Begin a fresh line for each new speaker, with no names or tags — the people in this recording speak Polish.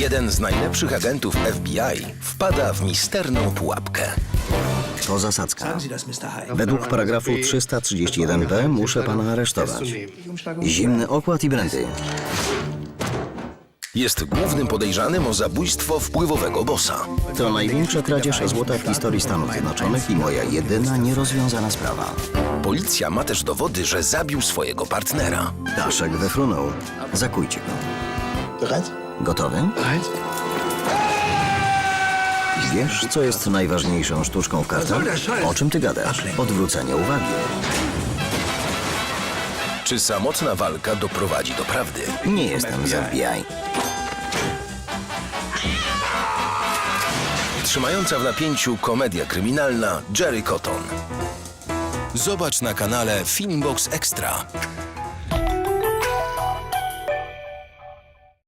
Jeden z najlepszych agentów FBI wpada w misterną pułapkę.
To zasadzka. Według paragrafu 331b muszę pana aresztować. Zimny okład i brandy.
Jest głównym podejrzanym o zabójstwo wpływowego bossa.
To największa kradzież złota w historii Stanów Zjednoczonych i moja jedyna nierozwiązana sprawa.
Policja ma też dowody, że zabił swojego partnera.
Daszek wefrunął. Zakujcie go. Gotowy? Wiesz, co jest najważniejszą sztuczką w kartach? O czym ty gadasz? Odwrócenie uwagi.
Czy samotna walka doprowadzi do prawdy?
Nie jestem z FBI.
Trzymająca w napięciu komedia kryminalna Jerry Cotton. Zobacz na kanale Filmbox Extra.